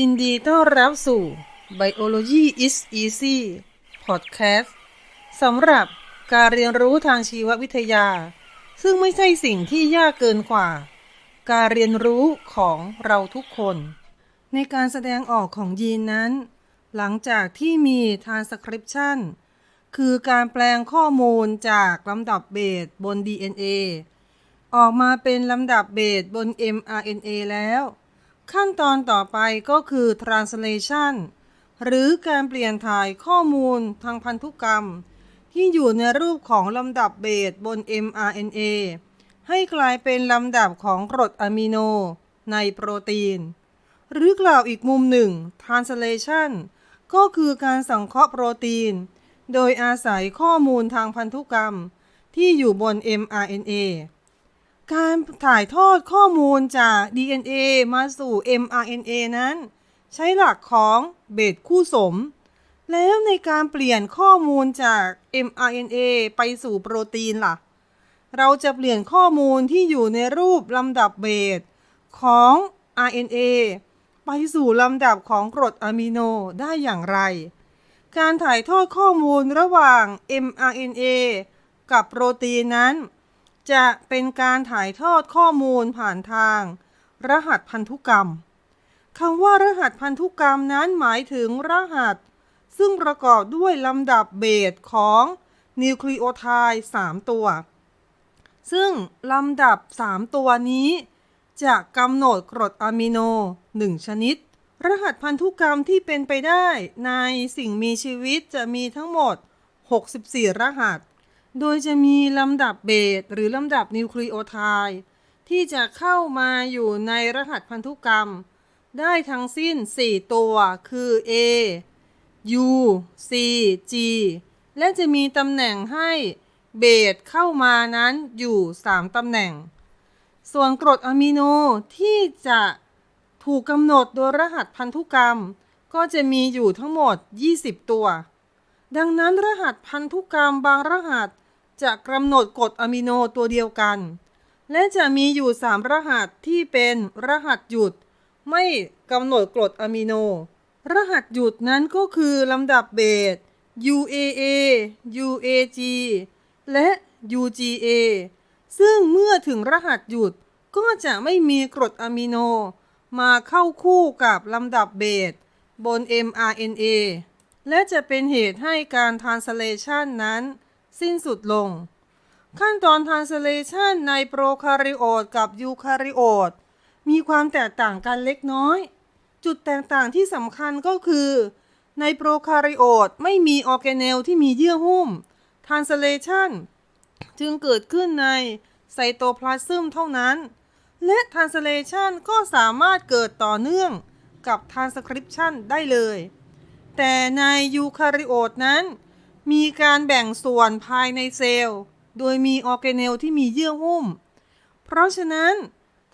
ยินดีต้อนรับสู่ Biology is Easy Podcast สำหรับการเรียนรู้ทางชีววิทยา ซึ่งไม่ใช่สิ่งที่ยากเกินกว่า การเรียนรู้ของเราทุกคน ในการแสดงออกของยีนนั้น หลังจากที่มี transcription คือการแปลงข้อมูลจากลำดับเบสบน DNA ออกมาเป็นลำดับเบสบน mRNA แล้ว ขั้นตอนต่อไปก็คือ translation หรือการเปลี่ยนถ่ายข้อมูลทางพันธุกรรม ที่อยู่ในรูปของลำดับเบสบน mRNA ให้กลายเป็นลำดับของกรดอะมิโนในโปรตีน หรือกล่าวอีกมุมหนึ่ง translation ก็คือการสังเคราะห์โปรตีน โดยอาศัยข้อมูลทางพันธุกรรมที่อยู่บน mRNA การถ่ายทอดข้อมูลจาก DNA มาสู่ mRNA นั้น ใช้หลักของเบสคู่สม แล้วในการเปลี่ยนข้อมูลจาก mRNA ไปสู่โปรตีนล่ะ เราจะเปลี่ยนข้อมูลที่อยู่ในรูปลำดับเบสของ RNA ไปสู่ลำดับของกรดอะมิโนได้อย่างไร การถ่ายทอดข้อมูลระหว่าง mRNA กับโปรตีนนั้น จะเป็นการถ่ายทอดข้อมูลผ่านทาง รหัสพันธุกรรมคำว่ารหัสพันธุกรรมนั้นหมายถึงรหัส ซึ่งประกอบด้วยลำดับเบสของนิวคลีโอไทด์3ตัว ซึ่งลำดับ 3 ตัวนี้ จะกำหนดกรดอะมิโน 1 ชนิด รหัสพันธุกรรมที่เป็นไปได้ในสิ่งมีชีวิตจะมีทั้งหมด 64 รหัส โดยจะมีลำดับเบสหรือลำดับนิวคลีโอไทด์ที่จะเข้ามาอยู่ในรหัสพันธุกรรม ได้ทั้งสิ้น 4 ตัว คือ A U C G และจะมีตำแหน่งให้เบสเข้ามานั้นอยู่ 3 ตำแหน่ง ส่วนกรดอะมิโนที่จะถูกกำหนดโดยรหัสพันธุกรรม ก็จะมีอยู่ทั้งหมด 20 ตัว ดังนั้นรหัสพันธุกรรมบางรหัส จะกำหนดกรดอะมิโนตัวเดียวกัน และจะมีอยู่ 3 รหัสที่เป็นรหัสหยุด ไม่กำหนดกรดอะมิโน รหัสหยุดนั้นก็คือลำดับเบส UAA UAG และ UGA ซึ่งเมื่อถึงรหัสหยุดก็จะไม่มีกรดอะมิโน มาเข้าคู่กับลำดับเบสบน mRNA และจะเป็นเหตุให้การ translation นั้น สิ้นสุดลง ขั้นตอน translation ในโปรคาริโอตกับยูคาริโอตมีความแตกต่างกันเล็กน้อย จุดแตกต่างที่สำคัญก็คือ ในโปรคาริโอตไม่มีออร์แกเนลที่มีเยื่อหุ้ม translation จึงเกิดขึ้นในไซโตพลาซึมเท่านั้น และ translation ก็สามารถเกิดต่อเนื่องกับ transcription ได้เลย แต่ในยูคาริโอตนั้น มีการแบ่งส่วนภายในเซลล์ โดยมีออร์แกเนลที่มีเยื่อหุ้ม เพราะฉะนั้น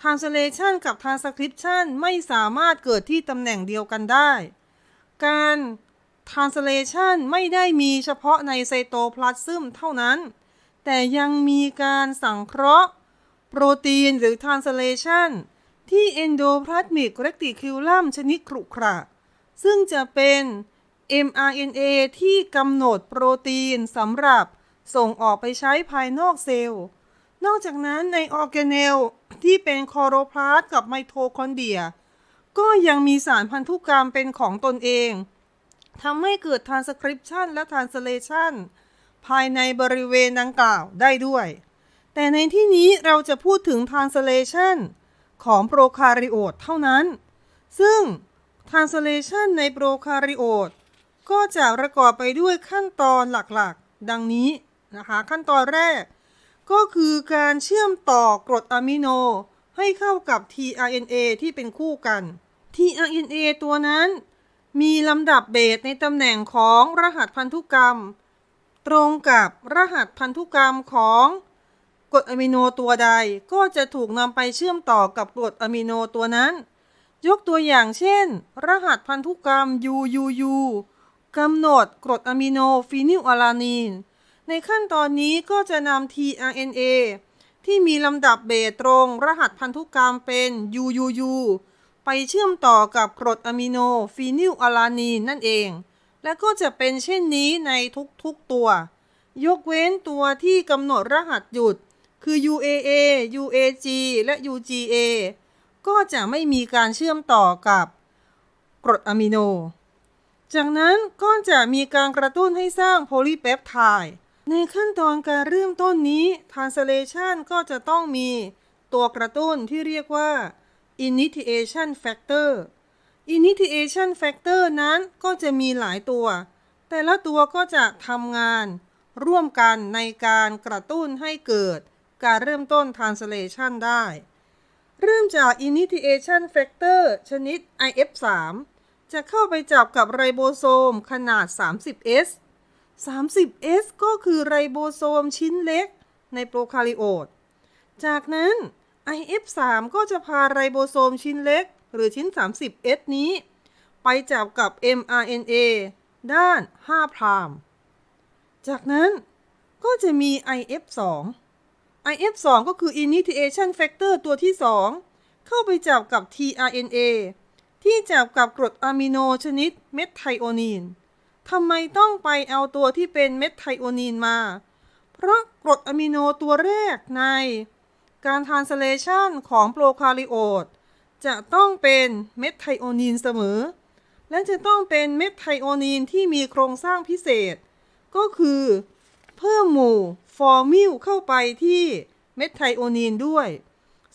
translation กับ transcription ไม่สามารถเกิดที่ตำแหน่งเดียวกันได้ การ translation ไม่ได้มีเฉพาะในไซโตพลาซึมเท่านั้น แต่ยังมีการสังเคราะห์ โปรตีนหรือ translation ที่ endoplasmic reticulum ชนิดกรุขระ ซึ่งจะเป็น mRNA ที่กำหนดโปรตีนสำหรับส่งออกไปใช้ภายนอกเซลล์ นอกจากนั้นในออร์แกเนลที่เป็นคอโรพลาสต์กับไมโทคอนเดรีย ก็ยังมีสารพันธุกรรมเป็นของตนเองทำให้เกิด transcription และ translation ภายในบริเวณดังกล่าวได้ด้วย แต่ในที่นี้เราจะพูดถึง translation ของโปรคาริโอตเท่านั้น ซึ่ง translation ในโปรคาริโอต ก็จะประกอบไปด้วยขั้นตอนหลักๆ ดังนี้นะคะ ขั้นตอนแรก ก็คือการเชื่อมต่อกรดอะมิโนให้เข้ากับ tRNA ที่เป็นคู่กัน tRNA ตัวนั้น มีลำดับเบสในตำแหน่งของรหัสพันธุกรรม ตรงกับรหัสพันธุกรรมของกรดอะมิโนตัวใดก็จะถูกนำไปเชื่อมต่อกับกรดอะมิโนตัวนั้น ยกตัวอย่างเช่น รหัสพันธุกรรม UUU กำหนดกรดอะมิโนฟีนิลอะลานีน ในขั้นตอนนี้ก็จะนำ tRNA ที่มีลำดับเบสตรง รหัสพันธุกรรมเป็น UUU ไปเชื่อมต่อกับกรดอะมิโนฟีนิลอะลานีนนั่นเอง และก็จะเป็นเช่นนี้ในทุกๆตัว ยกเว้นตัวที่กำหนดรหัสหยุด คือ UAA UAG และ UGA ก็จะไม่มีการเชื่อมต่อกับกรดอะมิโน จากนั้นก็จะมีการกระตุ้นให้สร้างโพลีเปปไทด์ในขั้นตอนการเริ่มต้นนี้ translation ก็จะต้องมีตัวกระตุ้นที่เรียกว่า initiation factor initiation factor นั้นก็จะมีหลายตัว แต่ละตัวก็จะทำงานร่วมกันในการกระตุ้นให้เกิดการเริ่มต้น translation ได้ เริ่มจาก initiation factor ชนิด IF3 จะเข้าไปจับกับไรโบโซมขนาด 30S 30S ก็คือไรโบโซมชิ้นเล็กในโปรคาริโอต จากนั้น IF3 ก็จะพาไรโบโซมชิ้นเล็ก หรือชิ้น 30S นี้ ไปจับกับ mRNA ด้าน 5 พราม จากนั้นก็จะมี IF2 IF2 ก็คือ initiation factor ตัวที่ 2 เข้าไปจับกับ tRNA ที่จับกับกรดอะมิโนชนิดเมทไทโอนีนทำไมต้องไปเอาตัวที่เป็นเมทไทโอนีนมา เพราะกรดอะมิโนตัวแรกในการทานสเลชันของโปรคาริโอตจะต้องเป็นเมทไทโอนีนเสมอ และจะต้องเป็นเมทไทโอนีนที่มีโครงสร้างพิเศษ ก็คือ เพิ่มหมู่ฟอร์มิลเข้าไปที่เมทไทโอนีนด้วย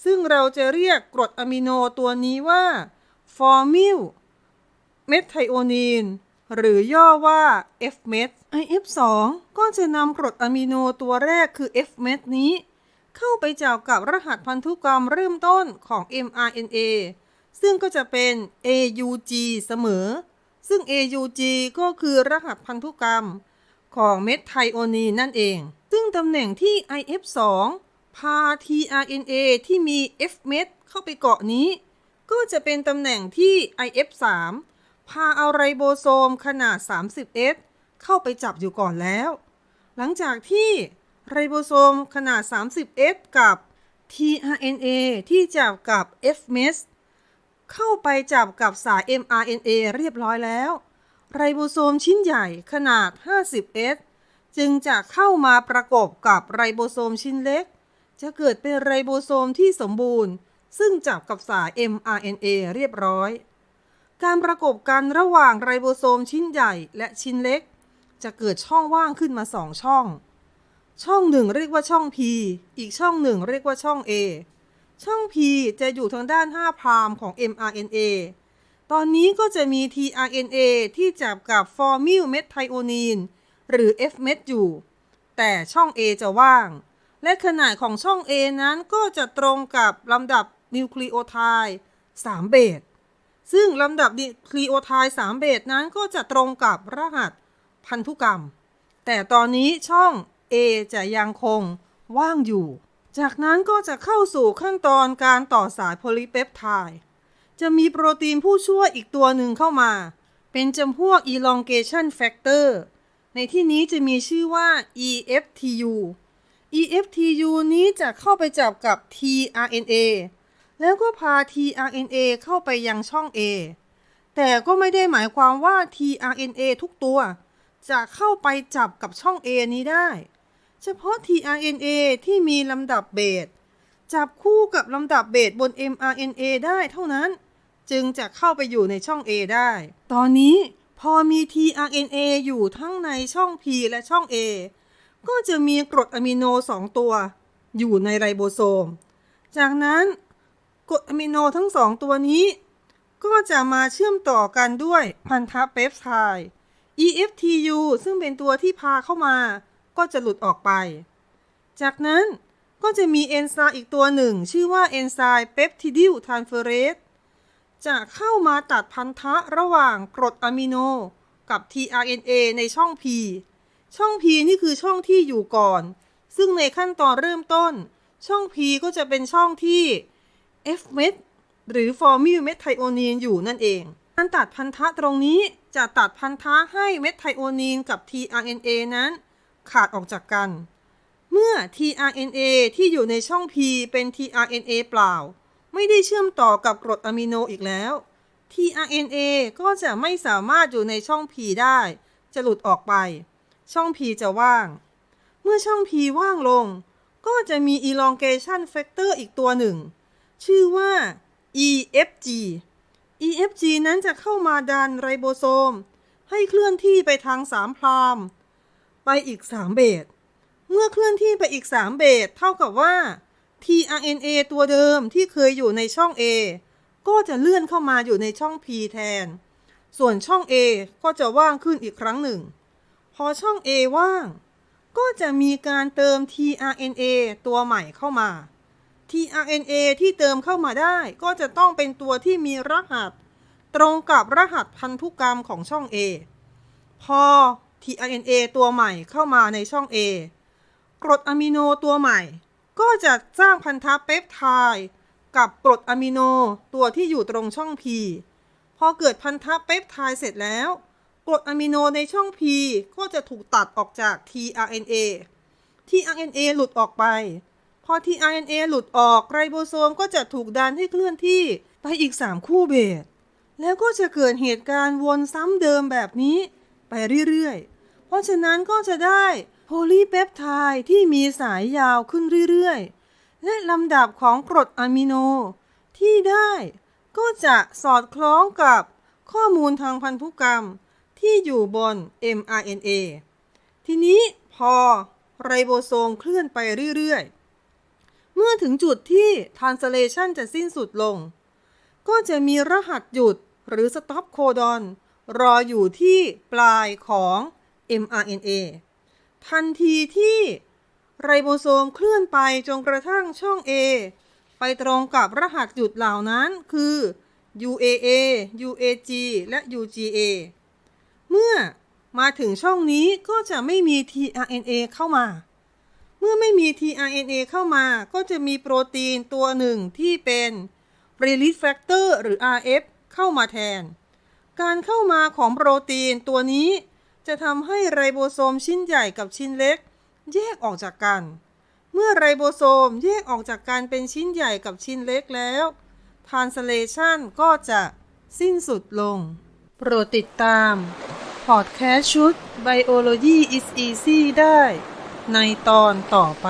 ซึ่งเราจะเรียกกรดอะมิโนตัวนี้ว่า ฟอร์มิลเมทไทโอนีน หรือย่อว่า F-MET IF2 ก็จะนำกรดอะมิโนตัวแรกคือ F-MET นี้ เข้าไปเจับกับรหัสพันธุกรรมเริ่มต้นของ mRNA ซึ่งก็จะเป็น AUG เสมอ ซึ่ง AUG ก็คือรหัสพันธุกรรมของเม็ดไทโอนีนนั่นเอง ซึ่งตำแหน่งที่ IF2 พา tRNA ที่มี F-MET เข้าไปเกาะนี้ ก็จะเป็นตำแหน่งที่ IF3 พาเอาไรโบโซมขนาด 30S เข้าไปจับอยู่ก่อนแล้ว หลังจากที่ไรโบโซมขนาด 30S กับ tRNA ที่จับกับ FMES เข้าไปจับกับสาย mRNA เรียบร้อยแล้ว ไรโบโซมชิ้นใหญ่ขนาด 50S จึงจะเข้ามาประกบกับไรโบโซมชิ้นเล็ก จะเกิดเป็นไรโบโซมที่สมบูรณ์ ซึ่งจับกับสาย mRNA เรียบร้อย การประกบกันระหว่างไรโบโซมชิ้นใหญ่และชิ้นเล็ก จะเกิดช่องว่างขึ้นมาสองช่อง ช่องหนึ่งเรียกว่าช่อง P อีกช่องหนึ่งเรียกว่าช่อง A ช่อง P จะอยู่ทางด้าน 5 พรามของ mRNA ตอนนี้ก็จะมี tRNA ที่จับกับฟอร์มิลเมทไทโอนีนหรือ F-MET อยู่ แต่ช่อง A จะว่าง และขนาดของช่อง A นั้นก็จะตรงกับลำดับ นิวคลีโอไทด์3เบสซึ่งลำดับนิวคลีโอไทด์3เบสนั้นก็จะตรงกับรหัสพันธุกรรม แต่ตอนนี้ช่อง A จะยังคงว่างอยู่ จากนั้นก็จะเข้าสู่ขั้นตอนการต่อสายโพลีเปปไทด์จะมีโปรตีนผู้ช่วยอีกตัวหนึ่งเข้ามา เป็นจำพวก elongation factor ในที่นี้จะมีชื่อว่า EFTU EFTU นี้จะเข้าไปจับกับ tRNA แล้วก็พา tRNA เข้าไปยังช่อง A แต่ก็ไม่ได้หมายความว่า tRNA ทุกตัว จะเข้าไปจับกับช่อง A นี้ได้ เฉพาะ tRNA ที่มีลำดับเบสจับคู่กับลำดับเบสบน mRNA ได้เท่านั้น จึงจะเข้าไปอยู่ในช่อง A ได้ ตอนนี้พอมี tRNA อยู่ทั้งในช่อง P และช่อง A ก็จะมีกรดอะมิโน 2 ตัว อยู่ในไรโบโซม จากนั้น กรดอะมิโนทั้งสองตัวนี้ ก็จะมาเชื่อมต่อกันด้วยพันธะเปปไทด์ EFTU ซึ่งเป็นตัวที่พาเข้ามา ก็จะหลุดออกไป จากนั้นก็จะมีเอนไซม์อีกตัวหนึ่ง ชื่อว่าเอนไซม์เปปทิดิลทรานเฟอเรสจะเข้ามาตัดพันธะระหว่างกรดอะมิโน กับ tRNA ในช่อง P ช่อง P นี่คือช่องที่อยู่ก่อน ซึ่งในขั้นตอนเริ่มต้น ช่อง P ก็จะเป็นช่องที่ F-MET หรือ formyl methionine อยู่นั่นเอง การตัดพันธะตรงนี้จะตัดพันธะให้เมทไทโอนีนกับ tRNA นั้น ขาดออกจากกัน เมื่อ tRNA ที่อยู่ในช่อง P เป็น tRNA เปล่า ไม่ได้เชื่อมต่อกับกรดอะมิโนอีกแล้ว tRNA ก็จะไม่สามารถอยู่ในช่อง P ได้ จะหลุดออกไป ช่อง P จะว่าง เมื่อช่อง P ว่างลง ก็จะมี elongation factor อีกตัวหนึ่ง ชื่อว่า EFG EFG นั้นจะเข้ามาดันไรโบโซม ให้เคลื่อนที่ไปทางสามพรามไปอีก3เบสเมื่อเคลื่อนที่ไปอีก3เบสเท่ากับว่า tRNA ตัวเดิมที่เคยอยู่ในช่อง A ก็จะเลื่อนเข้ามาอยู่ในช่อง P แทน ส่วนช่อง A ก็จะว่างขึ้นอีกครั้งหนึ่ง พอช่อง A ว่าง ก็จะมีการเติม tRNA ตัวใหม่เข้ามา tRNA ที่เติมเข้ามาได้ ก็จะต้องเป็นตัวที่มีรหัส ตรงกับรหัสพันธุกรรมของช่อง A พอ tRNA ตัวใหม่เข้ามาในช่อง A กรดอะมิโนตัวใหม่ ก็จะสร้างพันธะเปปไทด์กับกรดอะมิโนตัวที่อยู่ตรงช่อง P พอเกิดพันธะเปปไทด์เสร็จแล้วกรดอะมิโนในช่อง P ก็จะถูกตัดออกจาก tRNA tRNA หลุดออกไป พอ tRNA หลุดออกไรโบโซมก็จะถูกดันให้เคลื่อนที่ไปอีก 3 คู่เบสแล้วก็จะเกิดเหตุการณ์วนซ้ำเดิมแบบนี้ไปเรื่อยๆ เพราะฉะนั้นก็จะได้โพลีเปปไทด์ที่มีสายยาวขึ้นเรื่อยๆ และลำดับของกรดอะมิโน ที่ได้ก็จะสอดคล้องกับข้อมูลทางพันธุกรรมที่อยู่บน mRNA ทีนี้พอไรโบโซมเคลื่อนไปเรื่อยๆ เมื่อถึงจุดที่ translation จะสิ้นสุดลง ก็จะมีรหัสหยุดหรือ stop codon รออยู่ที่ปลายของ mRNA ทันทีที่ไรโบโซมเคลื่อนไปจนกระทั่งช่อง A ไปตรงกับรหัสหยุดเหล่านั้นคือ UAA UAG และ UGA เมื่อมาถึงช่องนี้ก็จะไม่มี tRNA เข้ามา เมื่อไม่มี tRNA เข้ามาก็จะมีโปรตีนตัวหนึ่งที่เป็น release factor หรือ RF เข้ามาแทน การเข้ามาของโปรตีนตัวนี้ จะทำให้ไรโบโซมชิ้นใหญ่กับชิ้นเล็ก แยกออกจากกัน เมื่อไรโบโซมแยกออกจากกันเป็นชิ้นใหญ่กับชิ้นเล็กแล้ว translation ก็จะสิ้นสุดลง โปรดติดตาม พอดแคสต์ชุด Biology is Easy ได้ ในตอนต่อไป